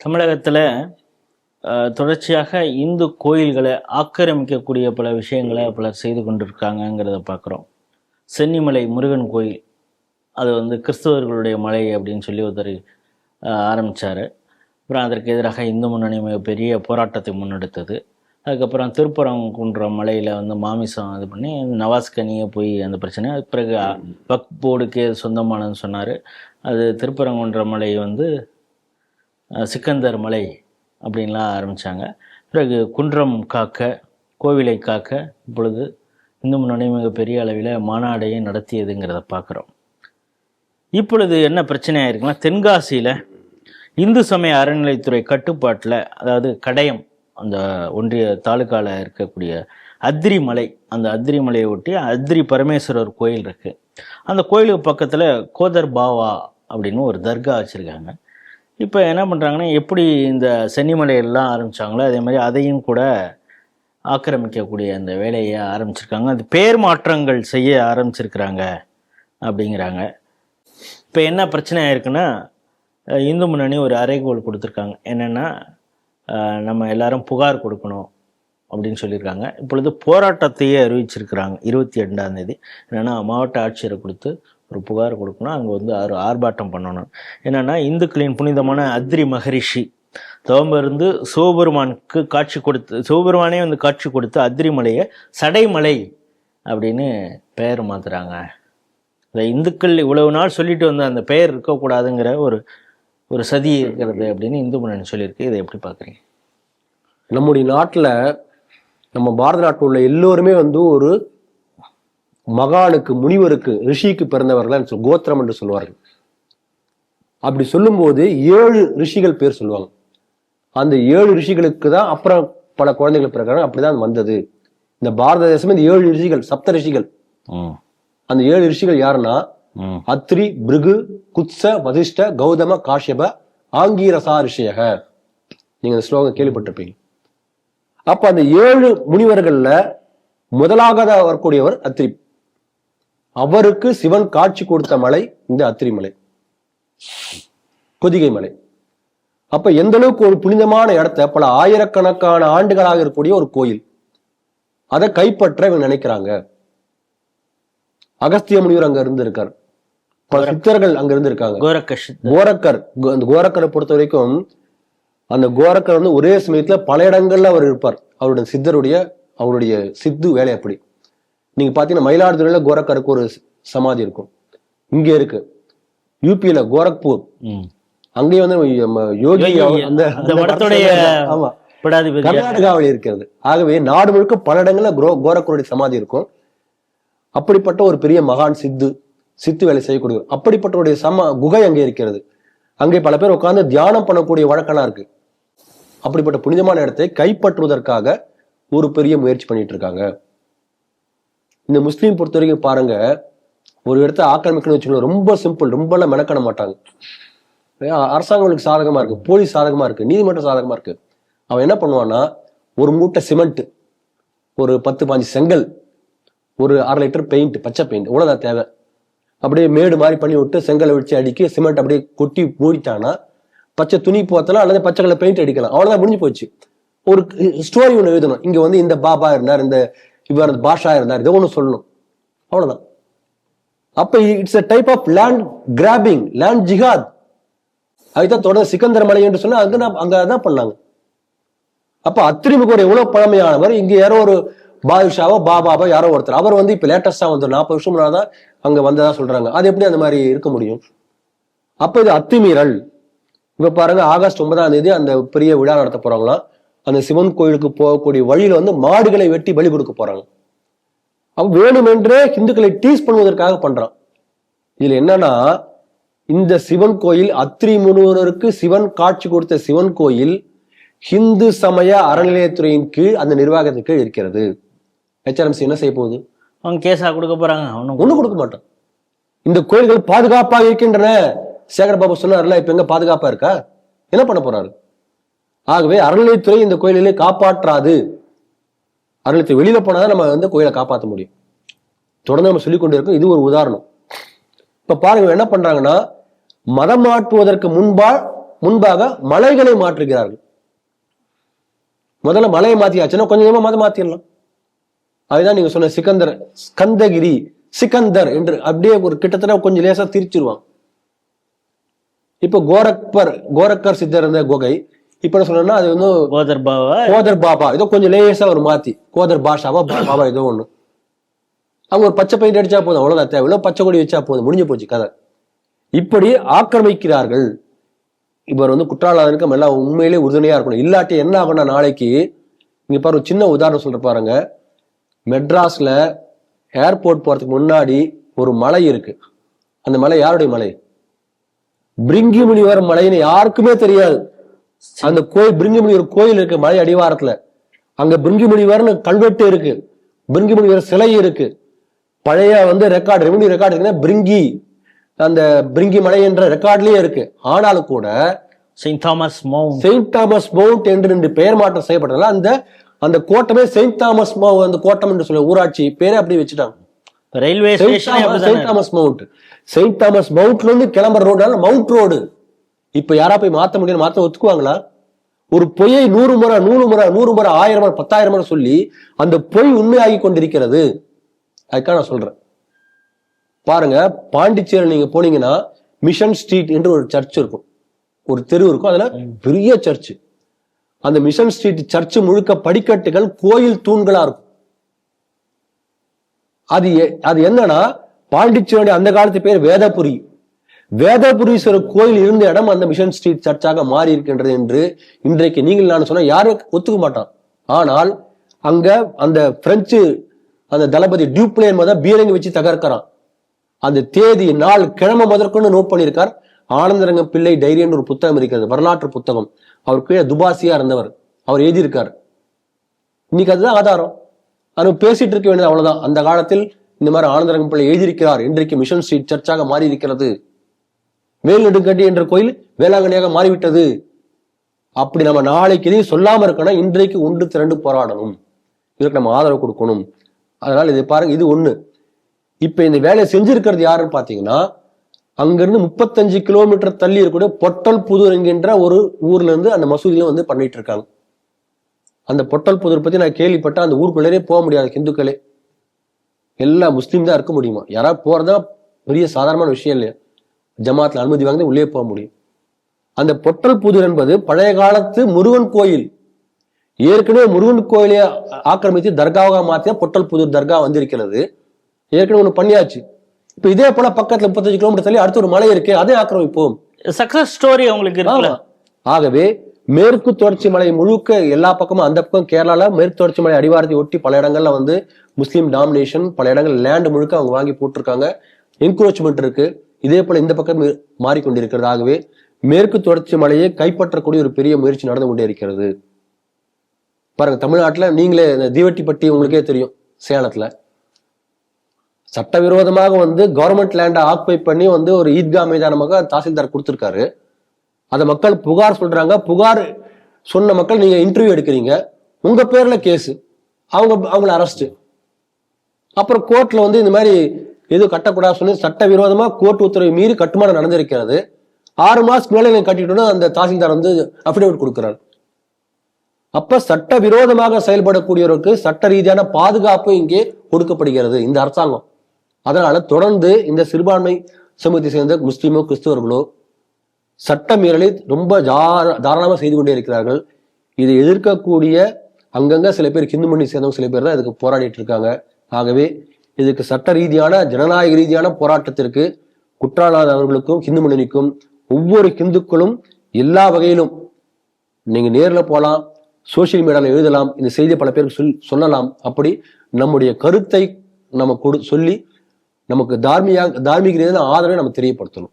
தமிழகத்தில் தொடர்ச்சியாக இந்து கோயில்களை ஆக்கிரமிக்கக்கூடிய பல விஷயங்களை பலர் செய்து கொண்டிருக்காங்கங்கிறத பார்க்குறோம் சென்னிமலை முருகன் கோயில் அது வந்து கிறிஸ்தவர்களுடைய மலை அப்படின்னு சொல்லி ஒருத்தர் ஆரம்பித்தார் அப்புறம் அதற்கு எதிராக இந்து முன்னணி மிகப்பெரிய போராட்டத்தை முன்னெடுத்தது. அதுக்கப்புறம் திருப்பரங்குன்ற மலையில் வந்து மாமிசம் இது பண்ணி நவாஸ்கனியே போய் அந்த பிரச்சனை. பிறகு வக் போர்டுக்கே சொந்தமானதுன்னு சொன்னார். அது திருப்பரங்குன்ற மலை வந்து சிக்கந்தர் மலை அப்படின்லாம் ஆரம்பித்தாங்க பிறகு குன்றம் காக்க கோவிலை காக்க இப்பொழுது இந்து முன்னணி மிகப்பெரிய அளவில் மாநாடையும் நடத்தியதுங்கிறத பார்க்குறோம். இப்பொழுது என்ன பிரச்சனை ஆயிருக்குன்னா தென்காசியில் இந்து சமய அறநிலைத்துறை கட்டுப்பாட்டில் அதாவது கடையம் அந்த ஒன்றிய தாலுக்காவில் இருக்கக்கூடிய அத்ரி மலை அந்த அத்ரி மலையை ஒட்டி அத்ரி பரமேஸ்வரர் கோயில் இருக்குது அந்த கோயிலுக்கு பக்கத்தில் கோதர் பாவா அப்படின்னு ஒரு தர்கா வச்சுருக்காங்க. இப்போ என்ன பண்ணுறாங்கன்னா எப்படி இந்த சென்னிமலையெல்லாம் ஆரம்பித்தாங்களோ அதே மாதிரி அதையும் கூட ஆக்கிரமிக்கக்கூடிய அந்த வேலையை ஆரம்பிச்சிருக்காங்க. அது பேர் மாற்றங்கள் செய்ய ஆரம்பிச்சிருக்கிறாங்க அப்படிங்கிறாங்க. இப்போ என்ன பிரச்சனை ஆயிருக்குன்னா இந்து முன்னணி ஒரு அறைகோல் கொடுத்துருக்காங்க. என்னென்னா நம்ம எல்லாரும் புகார் கொடுக்கணும் அப்படின்னு சொல்லியிருக்காங்க. இப்பொழுது போராட்டத்தையே அறிவிச்சிருக்கிறாங்க இருபத்தி ரெண்டாம் தேதி. என்னென்னா மாவட்ட ஆட்சியரை கொடுத்து ஒரு புகார் கொடுக்கணும். அங்கே வந்து ஆறு ஆர்ப்பாட்டம் பண்ணணும். என்னென்னா இந்துக்களின் புனிதமான அத்ரி மகரிஷி. தவமிருந்து சிவபெருமானுக்கு காட்சி கொடுத்து சிவபெருமானே வந்து காட்சி கொடுத்து அத்ரி மலையை சடைமலை அப்படின்னு பெயர் மாற்றுறாங்க இந்த இந்துக்கள் இவ்வளவு நாள் சொல்லிட்டு வந்த அந்த பெயர் இருக்கக்கூடாதுங்கிற ஒரு ஒரு சதி இருக்கிறது அப்படின்னு இந்து முன்னணி சொல்லியிருக்கு. இதை எப்படி பார்க்குறீங்க? நம்முடைய நாட்டில் நம்ம பாரத நாட்டில் உள்ள எல்லோருமே வந்து ஒரு மகானுக்கு முனிவருக்கு ரிஷிக்கு பிறந்தவர்கள் கோத்திரம் என்று சொல்வார்கள் அப்படி சொல்லும்போது ஏழு ரிஷிகள் பேர் சொல்லுவாங்க. அந்த ஏழு ரிஷிகளுக்கு தான் அப்புறம் பல குழந்தைகள் பிறக்கிறாங்க. அப்படிதான் வந்தது. இந்த பாரத தேசமே இந்த ஏழு ரிஷிகள் சப்த ரிஷிகள். அந்த ஏழு ரிஷிகள் யாருன்னா? அத்ரி பிருகு குத்ச வசிஷ்ட கௌதம காஷ்யப ஆங்கீரசா ரிஷியக. நீங்க இந்த ஸ்லோகம் கேள்விப்பட்டிருப்பீங்க. அப்ப அந்த ஏழு முனிவர்கள்ல முதலாக வரக்கூடியவர் அத்ரி. அவருக்கு சிவன் காட்சி கொடுத்த மலை இந்த அத்ரி மலை பொதிகை மலை. அப்ப எந்த அளவுக்கு ஒரு புனிதமான இடத்த பல ஆயிரக்கணக்கான ஆண்டுகளாக இருக்கக்கூடிய ஒரு கோயில். அதை கைப்பற்ற இவங்க நினைக்கிறாங்க. அகஸ்திய முனிவர் அங்க இருந்திருக்கார். பல சித்தர்கள் அங்க இருந்திருக்காங்க. கோரக்கர் கோ- அந்த கோரக்கரை பொறுத்த வரைக்கும் அந்த கோரக்கர் வந்து ஒரே சமயத்துல பல இடங்கள்ல அவர் இருப்பார். அவருடைய சித்தருடைய அவருடைய சித்து வேலை அப்படி. நீங்க பாத்தீங்கன்னா மயிலாடுதுறையில கோரக்கருக்கு ஒரு சமாதி இருக்கும். இங்க இருக்கு. யூபியில கோரக்பூர். ம். அங்கேயும் வந்து யோகி அந்த ஆமா. கர்நாடகாவில் இருக்கிறது. ஆகவே நாடு முழுக்க பல இடங்கள்ல குரோ கோரக்கருடைய சமாதி இருக்கும். அப்படிப்பட்ட ஒரு பெரிய மகான் சித்து சித்து வேலை செய்யக்கூடிய அப்படிப்பட்டவருடைய சம குகை அங்கே இருக்கிறது. அங்கே பல பேர் உட்கார்ந்து தியானம் பண்ணக்கூடிய வழக்கெல்லாம் இருக்கு. அப்படிப்பட்ட புனிதமான இடத்தை கைப்பற்றுவதற்காக ஒரு பெரிய முயற்சி பண்ணிட்டு இருக்காங்க. இந்த முஸ்லீம் பொறுத்த வரைக்கும் பாருங்க ஒரு இடத்த ஆக்கிரமிக்கணும்னு வச்சுக்கோங்க ரொம்ப சிம்பிள் ரொம்பலாம் மெனக்கட மாட்டாங்க. அரசாங்கங்களுக்கு சாதகமா இருக்கு போலீஸ் சாதகமா இருக்கு நீதிமன்றம் சாதகமா இருக்கு. அவன் என்ன பண்ணுவான்னா ஒரு மூட்டை சிமெண்ட் ஒரு பத்து பாஞ்சு செங்கல் ஒரு அரை லிட்டர் பெயிண்ட் பச்சை பெயிண்ட் இவ்வளவுதான் தேவை. அப்படியே மேடு மாதிரி பண்ணி விட்டு செங்கலை வச்சு அடிக்கி சிமெண்ட் அப்படியே கொட்டி மூடிட்டான்னா பச்சை துணி போத்தலாம் அல்லது பச்சை கலர் பெயிண்ட் அடிக்கலாம். அவ்வளவுதான் முடிஞ்சு போச்சு. ஒரு ஸ்டோரி ஒன்று எழுதணும். இங்க வந்து இந்த பாபா இருந்தார் இந்த இவர் பாஷா இருந்தார். இதை ஒன்று சொல்லணும். அவ்வளவுதான். அப்ப it's a type of land grabbing land ஜிஹாத் அதுதான் தொடர் சிக்கந்தர் மலை என்று சொன்னா அங்க நான் அங்க தான் பண்ணாங்க. அப்ப அத்திரிமுகர் எவ்வளவு பழமையானவர் இங்க யாரோ ஒரு பாதுஷாவோ பாபாவோ யாரோ ஒருத்தர். அவர் வந்து இப்ப லேட்டஸ்டா வந்து நாற்பது வருஷம் முன்னாடி தான் அங்க வந்ததா சொல்றாங்க. அது எப்படி அந்த மாதிரி இருக்க முடியும்? அப்ப இது அத்துமீறல். இப்ப பாருங்க ஆகஸ்ட் ஒன்பதாம் தேதி அந்த பெரிய விழா நடத்த போறாங்களாம். அந்த சிவன் கோயிலுக்கு போகக்கூடிய வழியில வந்து மாடுகளை வெட்டி பலி கொடுக்க போறாங்க. அவன் வேணுமென்றே இந்துக்களை டீஸ் பண்ணுவதற்காக பண்றான். இதுல என்னன்னா இந்த சிவன் கோயில் அத்திரி முனிவருக்கு சிவன் காட்சி கொடுத்த சிவன் கோயில் ஹிந்து சமய அறநிலையத்துறையின் கீழ் அந்த நிர்வாகத்துக்கு இருக்கிறது. ஹெச்ஆர்எம்சி என்ன செய்ய போகுது? அவங்க கேஸா கொடுக்க போறாங்க. ஒன்றும் கொடுக்க மாட்டான். இந்த கோயில்கள் பாதுகாப்பாக இருக்கின்றன. சேகர் பாபு சொன்னார்ல இப்ப எங்க பாதுகாப்பா இருக்கா? என்ன பண்ண போறாரு? ஆகவே அறநிலையத்துறை இந்த கோயிலிலே காப்பாற்றாது. அறநிலையத்தை வெளியில போனாதான் நம்ம வந்து கோயிலை காப்பாற்ற முடியும். தொடர்ந்து நம்ம சொல்லிக் கொண்டு இருக்கோம் இது ஒரு உதாரணம். இப்ப பாருங்க என்ன பண்றாங்கன்னா மதம் மாற்றுவதற்கு முன்பா முன்பாக மலைகளை மாற்றுகிறார்கள். முதல்ல மலையை மாத்தியாச்சுன்னா கொஞ்சம் கொஞ்சமா மதம் மாத்திடலாம் அதுதான் நீங்க சொன்ன சிக்கந்தர் ஸ்கந்தகிரி சிக்கந்தர் என்று அப்படியே ஒரு கிட்டத்தட்ட கொஞ்சம் லேசா திரிச்சிருவான் இப்போ கோரக்பர் கோரக்கர் சித்தர் இருந்த குகை இப்ப சொன்னா அது வந்து கோதர் பாபா கோதர் பாபா. ஏதோ கொஞ்சம் லேசா ஒரு மாத்தி. கோதர் பாஷாவா பாபா ஏதோ ஒண்ணு. அவங்க ஒரு பச்சை பெயிண்ட் அடிச்சா போதும் அவ்வளவுதான். தேவையில்ல. பச்சை கொடி வச்சா போதும். முடிஞ்சு போச்சு கதை. இப்படி ஆக்கிரமிக்கிறார்கள். இவர் வந்து குற்றாலம் நம்ம எல்லாம் உண்மையிலே உறுதுணையா இருக்கணும். இல்லாட்டி என்ன ஆகும்னா நாளைக்கு இங்க பாரு சின்ன உதாரணம் சொல்ற பாருங்க. மெட்ராஸ்ல ஏர்போர்ட் போறதுக்கு முன்னாடி ஒரு மலை இருக்கு. அந்த மலை யாருடைய மலை? பிரிங்கி முனிவர் மலைன்னு யாருக்குமே தெரியாது. அந்த கோயில் பிரிங்கி முனிவர் கோயில் இருக்கு மலை அடிவாரத்துல. அங்க முனிவர்னு கல்வெட்டு இருக்கு. முனிவர் சிலை இருக்கு. பழைய வந்து ரெக்கார்டு ரெவன்யூ ரெக்கார்டு இருக்குன்னா பிரிங்கி. அந்த பிரிங்கி மலை என்ற ரெக்கார்ட்லயே இருக்கு. ஆனாலும் கூட Saint Thomas mount Saint Thomas mount என்று ரெண்டு பெயர் மாற்றம் செய்யப்பட்டதால அந்த அந்த கோட்டமே செயின்ட் தாமஸ் மவு அந்த கோட்டம் என்று சொல்ல ஊராட்சி பேரே அப்படியே வச்சுட்டாங்க. Railway Saint Thomas mount Saint Thomas மவுண்ட்ல இருந்து கிளம்புற ரோடு மவுண்ட் ரோடு இப்ப யாரா போய் மாத்த முடியும் மாத்த ஒத்துக்குவாங்களா? ஒரு பொய்யை நூறு முறை நூறு முறை நூறு முறை ஆயிரம் முறை பத்தாயிரம் முறை சொல்லி அந்த பொய் உண்மையாகி கொண்டிருக்கிறது. அதுக்காக நான் சொல்றேன். பாருங்க பாண்டிச்சேரி நீங்க போனீங்கன்னா மிஷன் ஸ்ட்ரீட் என்று ஒரு சர்ச் இருக்கும். ஒரு தெரு இருக்கும். அதுல பெரிய சர்ச் அந்த மிஷன் ஸ்ட்ரீட் சர்ச் முழுக்க படிக்கட்டுகள் கோயில் தூண்களா இருக்கும். அது எ- அது என்னன்னா பாண்டிச்சேரி அந்த காலத்து பேர் வேதபுரி. வேதபுரீஸ்வரர் கோயில் இருந்த இடம் அந்த மிஷன் ஸ்ட்ரீட் சர்ச்சாக மாறி இருக்கின்றது என்று இன்றைக்கு நீங்கள் நான் சொன்னால் யாரும் ஒத்துக்க மாட்டான். ஆனால் அங்க அந்த பிரெஞ்சு அந்த தளபதி டியூப்ளே என்பதை பீரங்கி வச்சு தகர்க்கிறான். அந்த தேதி நாள் கிழமை முதற்கொண்டு நோட் பண்ணியிருக்கார். ஆனந்தரங்க பிள்ளை டைரின்னு ஒரு புத்தகம் இருக்கிறது வரலாற்று புத்தகம். அவர் கீழே துபாசியா இருந்தவர். அவர் எழுதியிருக்கார். இன்னைக்கு அதுதான் ஆதாரம். அது பேசிட்டு இருக்க வேண்டியது அவ்வளவுதான். அந்த காலத்தில் இந்த மாதிரி ஆனந்தரங்க பிள்ளை எழுதியிருக்கிறார். இன்றைக்கு மிஷன் ஸ்ட்ரீட் சர்ச்சாக மாறி இருக்கிறது. மேல்நெடுக்கட்டி என்ற கோயில் வேளாங்கண்ணியாக மாறிவிட்டது. அப்படி நம்ம நாளைக்கு எதையும் சொல்லாம இருக்கணும் இன்றைக்கு ஒன்று திரண்டு போராடணும். இதற்கு நம்ம ஆதரவு கொடுக்கணும். அதனால இதை பாருங்க இது ஒண்ணு. இப்ப இந்த வேலையை செஞ்சிருக்கிறது யாருன்னு பாத்தீங்கன்னா அங்கிருந்து முப்பத்தஞ்சு கிலோமீட்டர் தள்ளி இருக்கக்கூடிய பொட்டல் புதூர் என்கின்ற ஒரு ஊர்ல இருந்து அந்த மசூதியில வந்து பண்ணிட்டு இருக்காங்க. அந்த பொட்டல் புதூர் பத்தி நான் கேள்விப்பட்டேன். அந்த ஊருக்குள்ளே போக முடியாது ஹிந்துக்களே. எல்லா முஸ்லீம் தான் இருக்க முடியுமா? யாராவது போறதா பெரிய சாதாரணமான விஷயம் இல்லையா? ஜமாத்ல அனுமதி வாங்கி உள்ளே போக முடியும். அந்த பொட்டல் புதூர் என்பது பழைய காலத்து முருகன் கோயில். ஏற்கனவே முருகன் கோயிலை ஆக்கிரமித்து தர்காவாக மாத்திய பொட்டல் புதூர் தர்கா வந்திருக்கிறது. ஏற்கனவே ஒண்ணு பண்ணியாச்சு. இப்ப இதே போல பக்கத்துல முப்பத்தஞ்சு கிலோமீட்டர் தள்ளி அடுத்து ஒரு மலை இருக்கு அதே ஆக்கிரமிப்போம். சக்சஸ் ஸ்டோரி உங்களுக்கு இருக்குல்ல? ஆமா. ஆகவே மேற்கு தொடர்ச்சி மலை முழுக்க எல்லா பக்கமும் அந்த பக்கம் கேரளால மேற்கு தொடர்ச்சி மலை அடிவாரத்தை ஒட்டி பல இடங்கள்ல வந்து முஸ்லீம் டாமினேஷன் பல இடங்கள் லேண்ட் முழுக்க அவங்க வாங்கி போட்டிருக்காங்க. என்க்ரோச்மெண்ட் இருக்கு. இதே போல இந்த பக்கம் மாறிக்கொண்டிருக்கிறதாகவே மேற்கு தொடர்ச்சி மலையை கைப்பற்றக்கூடிய ஒரு பெரிய முயற்சி நடந்து கொண்டே இருக்கிறது. பாருங்க தமிழ்நாட்டில் நீங்களே இந்த தீவட்டிப்பட்டி உங்களுக்கே தெரியும் சேலத்துல. சட்டவிரோதமாக வந்து கவர்மெண்ட் லேண்டை ஆக்குபை பண்ணி வந்து ஒரு ஈத்கா மைதானமாக தாசில்தார் கொடுத்துருக்காரு. அதை மக்கள் புகார் சொல்றாங்க. புகார் சொன்ன மக்கள் நீங்க இன்டர்வியூ எடுக்கிறீங்க. உங்க பேர்ல கேஸ் அவங்க அவங்கள அரெஸ்ட் அப்புறம் கோர்ட்ல வந்து இந்த மாதிரி எதுவும் கட்டக்கூடாது சொல்லி சட்டவிரோதமா கோர்ட் உத்தரவை மீறி கட்டுமானம் நடந்திருக்கிறது. ஆறு மாசத்துக்கு மேலே நீங்க கட்டிட்டோம்னா அந்த தாசில்தார் வந்து அபிடேவிட் அப்போ அப்ப சட்டவிரோதமாக செயல்படக்கூடியவருக்கு சட்ட ரீதியான பாதுகாப்பு இங்கே கொடுக்கப்படுகிறது இந்த அரசாங்கம். அதனால தொடர்ந்து இந்த சிறுபான்மை சமூகத்தை சேர்ந்த முஸ்லீமோ கிறிஸ்தவர்களோ சட்ட மீறலை ரொம்ப தாராளமாக செய்து கொண்டே இருக்கிறார்கள். இதை எதிர்க்கக்கூடிய அங்கங்க சில பேர் கிந்து மண்ணி சேர்ந்தவங்க சில பேர் தான் இதுக்கு போராடிட்டு இருக்காங்க. ஆகவே இதுக்கு சட்ட ரீதியான ஜனநாயக ரீதியான போராட்டத்திற்கு குற்றாலாத அவர்களுக்கும் ஹிந்து முன்னணிக்கும் ஒவ்வொரு ஹிந்துக்களும் எல்லா வகையிலும் நீங்க நேரில் போகலாம் சோஷியல் மீடியாவில் எழுதலாம் இந்த செய்தியை பல பேருக்கு சொல் சொல்லலாம். அப்படி நம்முடைய கருத்தை நம்ம கொடு சொல்லி நமக்கு தார்மீக தார்மீக ரீதியான ஆதரவை நம்ம தெரியப்படுத்தணும்.